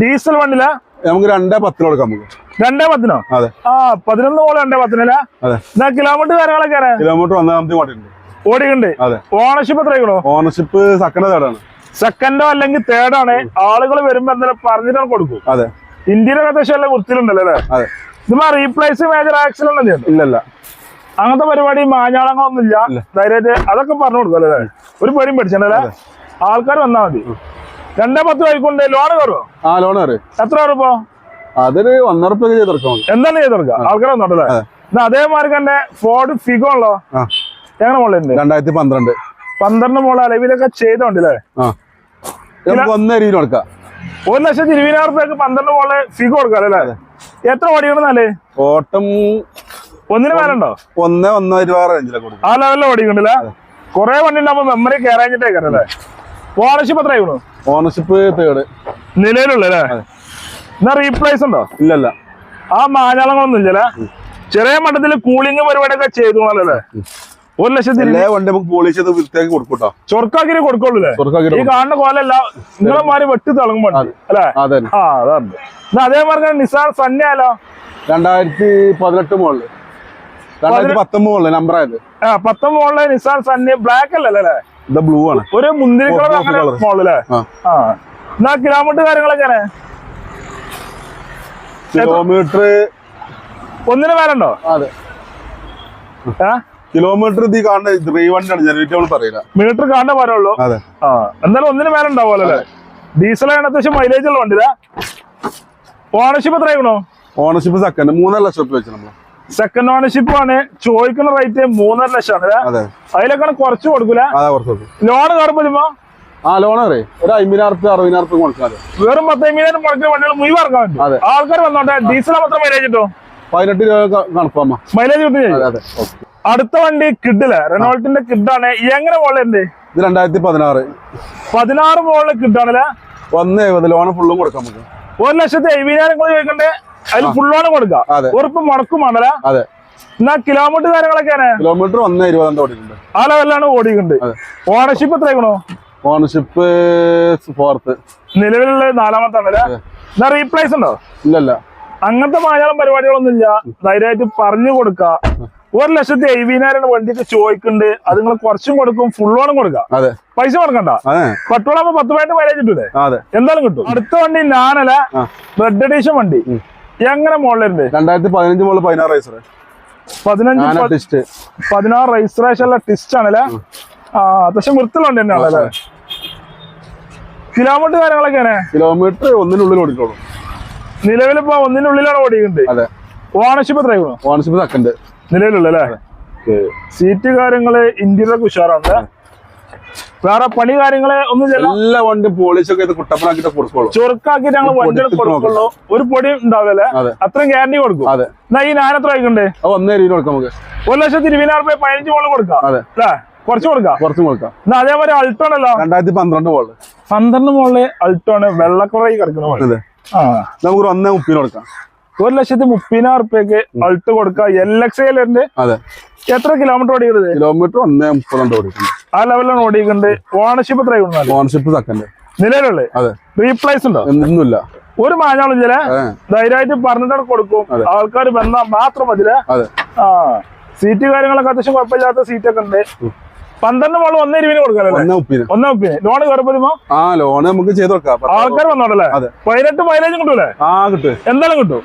S2: ഡീസൽ വണ്ടില
S1: നമുക്ക് രണ്ടേ പത്തിന് കൊടുക്കാം നമുക്ക്.
S2: രണ്ടേ പത്തിനോ?
S1: അതെ.
S2: ആ പതിനൊന്ന് മോൾ രണ്ടേ പത്തിനല്ല? കിലോമീറ്റർ കാര്യങ്ങളൊക്കെ
S1: കിലോമീറ്റർ ഒന്നാമത്തെ
S2: ഓടിക്കണ്ട്
S1: അതെ.
S2: ഓണർഷിപ്പ് എത്രയാണോ
S1: ഓണർഷിപ്പ് സെക്കൻഡ് തേർഡാണ്
S2: സെക്കൻഡോ അല്ലെങ്കിൽ തേർഡാണ് ആളുകൾ വരുമ്പോ എന്തെങ്കിലും പറഞ്ഞിട്ടാണ് കൊടുക്കും.
S1: അതെ.
S2: ഇന്ത്യയിലെ അത്യാവശ്യം എല്ലാം വൃത്തിയിലുണ്ടല്ലോ അല്ലേ?
S1: അതെ.
S2: ഇതുമാ റീപ്ലേസ് മേജർ ആക്സിഡന്റ്
S1: ഇല്ലല്ല?
S2: അങ്ങനത്തെ പരിപാടി മാഞ്ഞാളങ്ങളൊന്നുമില്ല ധൈര്യമായിട്ട് അതൊക്കെ പറഞ്ഞു കൊടുക്കും അല്ലേ? ഒരു പേടിയും പഠിച്ചല്ലേ ആൾക്കാർ വന്നാൽ മതി. രണ്ടേ പത്ത് വൈക്കുണ്ട് ലോൺ കയറുമോ
S1: ആ ലോൺ കയറി.
S2: എത്ര കയറുമ്പോ
S1: അതൊരു ഒന്നര ചെയ്തെടുക്കാം.
S2: എന്താണ് ചെയ്തെടുക്കാം ആൾക്കാർ വന്നോട്ടല്ലേ
S1: അതെ.
S2: എന്നാ അതേമാതിരി തന്നെ ഫോർഡ് ഫിഗോ ഉള്ളോ എങ്ങനെ മോളുണ്ട്
S1: രണ്ടായിരത്തി പന്ത്രണ്ട്
S2: പന്ത്രണ്ട് മോൾ അലവിലൊക്കെ ചെയ്തോണ്ടല്ലേ?
S1: ഒന്ന് രീതിയിൽ കൊടുക്കാം.
S2: ഒരു ലക്ഷത്തി ഇരുപതിനായിരം റുപ്യക്ക് പന്ത്രണ്ട് മോൾ ഫിഗ് കൊടുക്കാം അല്ലേ? എത്ര ഓടിക്കണമെന്നല്ലേ
S1: ഓട്ടം
S2: ഒന്നിന് മേലുണ്ടോ
S1: ഒന്ന് ഒന്ന് ഇരുപത് റേഞ്ചിലൊക്കെ കൊടുക്കും
S2: ആ ലെവലിൽ ഓടിക്കണ്ടല്ലേ കൊറേ വണ്ടി ഉണ്ടാകുമ്പോ മെമ്മറി കേറാഞ്ഞിട്ടേക്കാരല്ലേ ഓണർഷിപ്പ് എത്ര ആയിരുന്നു
S1: ഓണർഷിപ്പ് തേർഡ്
S2: നിലവിലുള്ളല്ലേ എന്നാ റീപ്ലേസ് ഉണ്ടോ?
S1: ഇല്ലല്ല.
S2: ആ മാഞ്ഞാളങ്ങളൊന്നും ഇല്ലല്ലേ? ചെറിയ മട്ടത്തിൽ കൂളിംഗ് പരിപാടിയൊക്കെ ചെയ്തു ഒരു ലക്ഷത്തി
S1: ചൊർക്കാക്കിരി വണ്ടി നമുക്ക് പോളിഷ് ചെയ്ത് വൃത്തിയാക്കി കൊടുക്കും കേട്ടോ
S2: കൊടുക്കുള്ളൂ ഈ കാണുന്ന കോലല്ല നിങ്ങളെ മാറി വെട്ടി തിളങ്ങുമ്പോ അല്ലേ?
S1: അതെ.
S2: ആ അതാണ് അതേമാതിരി നിസാർ സന്യാലോ
S1: രണ്ടായിരത്തി പതിനെട്ട് മുകളിൽ രണ്ടായിരത്തി പത്തൊമ്പത് നമ്പർ ആയത്.
S2: ആ പത്തൊമ്പത് നിസാർ സന്യ ബ്ലാക്ക് അല്ലല്ലേ അല്ലേ
S1: ഇത് ബ്ലൂ ആണ്.
S2: ഒരു മുന്തിരി കളർ
S1: ആ.
S2: എന്നാ കിലോമീറ്റർ കാര്യങ്ങളൊക്കെ
S1: കിലോമീറ്റർ
S2: ഒന്നിന് മേലുണ്ടോ?
S1: അതെ. കിലോമീറ്റർ ഇത് കാണുന്ന ത്രീ വണ്ടിയാണ്. ജനറേറ്റ് നമ്മൾ പറയില്ല.
S2: മീറ്റർ കാണുന്ന പറയുള്ളൂ
S1: അതെ.
S2: ആ എന്തായാലും ഒന്നിന് മേലുണ്ടാവുമല്ലോ അല്ലേ? ഡീസൽ ആണ് അത്യാവശ്യം മൈലേജ് ഉള്ള വണ്ടി ഓണർഷിപ്പ് എത്രയാണോ
S1: ഓണർഷിപ്പ് സെക്കൻഡ് മൂന്നര ലക്ഷം റുപ്യ വെച്ച് നമ്മൾ.
S2: സെക്കൻഡ് ഓണർഷിപ്പ് ആണ്. ചോദിക്കുന്ന റേറ്റ് മൂന്നര ലക്ഷം ആണ്
S1: അതെ.
S2: അതിലൊക്കെ കുറച്ച് കൊടുക്കൂല? ലോൺ കയറുമ്പോ
S1: ആ ലോൺ അറിയേ? ഒരു അമ്പതിനായിരം റുപ്യ അറുപതിനായിരം റുപ്യ കൊടുക്കാതെ
S2: വെറും പത്തയ്യായിരം മുടക്കിയ വണ്ടികൾ മുഴുവൻ ഇറക്കാൻ പറ്റും.
S1: അതെ.
S2: ആൾക്കാർ വന്നോട്ടെ ഡീസൽ മാത്രം മൈലേജ് കിട്ടും
S1: പതിനെട്ട് രൂപ കണക്കാമ
S2: മൈലേജ് കിട്ടും.
S1: അതെ. ഓക്കെ.
S2: അടുത്ത വണ്ടി കിഡിൽ. റെനോൾട്ടിന്റെ കിഡാണ്. എങ്ങനെ മോളുണ്ട്
S1: ഇത് രണ്ടായിരത്തി പതിനാറ്
S2: പതിനാറ് മോളിൽ കിഡാണല്ലേ?
S1: ഒന്ന് എഴുപത് ലോണ് ഫുള്ളും കൊടുക്കാം നമുക്ക്.
S2: ഒരു ലക്ഷത്തി എഴുപതിനായിരം കൂടി ചോദിക്കണ്ടേ. അതിൽ ഫുള്ളോണ് കൊടുക്കാം.
S1: അതെ.
S2: ഉറപ്പ് മുടക്കുമാണല്ലേ
S1: അതെ.
S2: എന്നാ കിലോമീറ്റർ കാര്യങ്ങളൊക്കെയാണ്
S1: കിലോമീറ്റർ ഒന്ന് ഇരുപതാണ്ട് ഓടിക്കുന്നുണ്ട്
S2: ആ ലെവലിലാണ്
S1: അതെ.
S2: ഓണർഷിപ്പ് എത്രയാണോ
S1: ഓണർഷിപ്പ് ഫോർത്ത്
S2: നിലവിലുള്ള നാലാമത്തെ ആണല്ലേ. എന്നാ റീപ്ലേസ് ഉണ്ടോ?
S1: ഇല്ലല്ല.
S2: അങ്ങനത്തെ മായാളം പരിപാടികളൊന്നും ഇല്ല ധൈര്യമായിട്ട് പറഞ്ഞു കൊടുക്ക. ഒരു ലക്ഷത്തി എഴുപതിനായിരം വണ്ടിക്ക് ചോദിക്കുന്നുണ്ട്. അത് നിങ്ങൾ കുറച്ചും കൊടുക്കും ഫുള്ളോണും കൊടുക്കാം.
S1: അതെ.
S2: പൈസ കൊടുക്കണ്ട പെട്രോൾ ആകുമ്പോ പത്ത് പോയിന്റ് മൈലേജ് കിട്ടൂലേ? എന്തായാലും കിട്ടും. അടുത്ത വണ്ടി ഞാനല്ല. റെഡ് എഡീഷൻ വണ്ടി. എങ്ങനെ മോളിലുണ്ട്
S1: രണ്ടായിരത്തി പതിനഞ്ച് മോൾ പതിനാറ് റൈസർ
S2: പതിനഞ്ച് പതിനാറ് രജിസ്ട്രേഷൻ ഉള്ള ടിസ്റ്റ് ആണല്ലേ? ആ അത്യാവശ്യം വൃത്തിയുള്ള വണ്ടി തന്നെയാണല്ലേ? കിലോമീറ്റർ കാര്യങ്ങളൊക്കെയാണ്
S1: കിലോമീറ്റർ ഒന്നിനുള്ളിൽ ഓടിക്കോളൂ.
S2: നിലവിലിപ്പോ ഒന്നിനുള്ളിലാണ് ഓടിക്കുന്നത്. ഓണർഷിപ്പ് എത്രയായിരുന്നു
S1: ഓണർഷിപ്പ് സെക്കൻഡ്
S2: നിലവിലുള്ളല്ലേ? സീറ്റ് കാര്യങ്ങൾ ഇന്റീരിയർ ഉഷാറാണ് വേറെ പണി കാര്യങ്ങൾ ഒന്നും
S1: എല്ലാ വണ്ടിയും പോളിഷ് ഒക്കെ ഇത് കുട്ടപ്പനാക്കിട്ട് കൊടുക്കോളും
S2: ചൊറുക്കാക്കിട്ട് ഞങ്ങൾ വണ്ടി കൊടുക്കുള്ളൂ. ഒരു പൊടി ഉണ്ടാവില്ലേ?
S1: അതെ.
S2: അത്രയും ഗ്യാരണ്ടി കൊടുക്കും.
S1: അതെ.
S2: എന്നാ ഈ ഞാനത്ര
S1: ആയിക്കണ്ടേ? ഒന്നേ രീതി കൊടുക്കാം നമുക്ക്.
S2: ഒരു ലക്ഷത്തി ഇരുപതിനായിരം രൂപ പതിനഞ്ച് മോൾ കൊടുക്കാം.
S1: അതെ.
S2: അല്ലേ? കുറച്ച് കൊടുക്കാം.
S1: കുറച്ചും കൊടുക്കാം.
S2: എന്നാ അതേപോലെ അൾട്ടോ അല്ലോ
S1: രണ്ടായിരത്തി പന്ത്രണ്ട് മോൾ
S2: പന്ത്രണ്ട് മോളിൽ അൾട്ടോ ആണ്. വെള്ളക്കുറയി ആ.
S1: നമുക്ക് ഒന്നേ മുപ്പതിന് കൊടുക്കാം.
S2: ഒരു ലക്ഷത്തി മുപ്പതിനായിരം റുപ്യക്ക് അൾട്ട് കൊടുക്കുക എൽ എക്സ്
S1: അതെ.
S2: എത്ര കിലോമീറ്റർ ഓടിക്കുന്നത്
S1: കിലോമീറ്റർ ഒന്നേ മുപ്പതുണ്ട് ഓടിക്കുന്നത്
S2: ആ ലെവലാണ് ഓടിക്കുന്നത് ഓണർഷിപ്പ് എത്ര
S1: ഓണർഷിപ്പ് സെക്കൻഡ്
S2: നിലവിലുള്ളത്?
S1: അതെ.
S2: റീപ്ലേസ് ഉണ്ടോ?
S1: ഒന്നുമില്ല.
S2: ഒരു മാഞ്ഞാളും ചില ധൈര്യമായിട്ട് പറഞ്ഞിട്ട് കൊടുക്കും. ആൾക്കാർ വന്നാൽ മാത്രം മതിലെ? സീറ്റ് കാര്യങ്ങളൊക്കെ അത്യാവശ്യം കുഴപ്പമില്ലാത്ത സീറ്റൊക്കെ ഉണ്ട്. പന്ത്രണ്ട് മോൾ ഒന്നേ രൂപ കൊടുക്കാനല്ലേ
S1: ഒന്നാം
S2: ഉപ്പിന് ലോൺ കയറുമ്പോ
S1: ആ ലോൺ നമുക്ക് ചെയ്ത് കൊടുക്കാം.
S2: ആൾക്കാർ വന്നോട്ടല്ലേ പതിനെട്ട് മൈലേജും കിട്ടൂലേ?
S1: ആ കിട്ടും.
S2: എന്തായാലും കിട്ടും.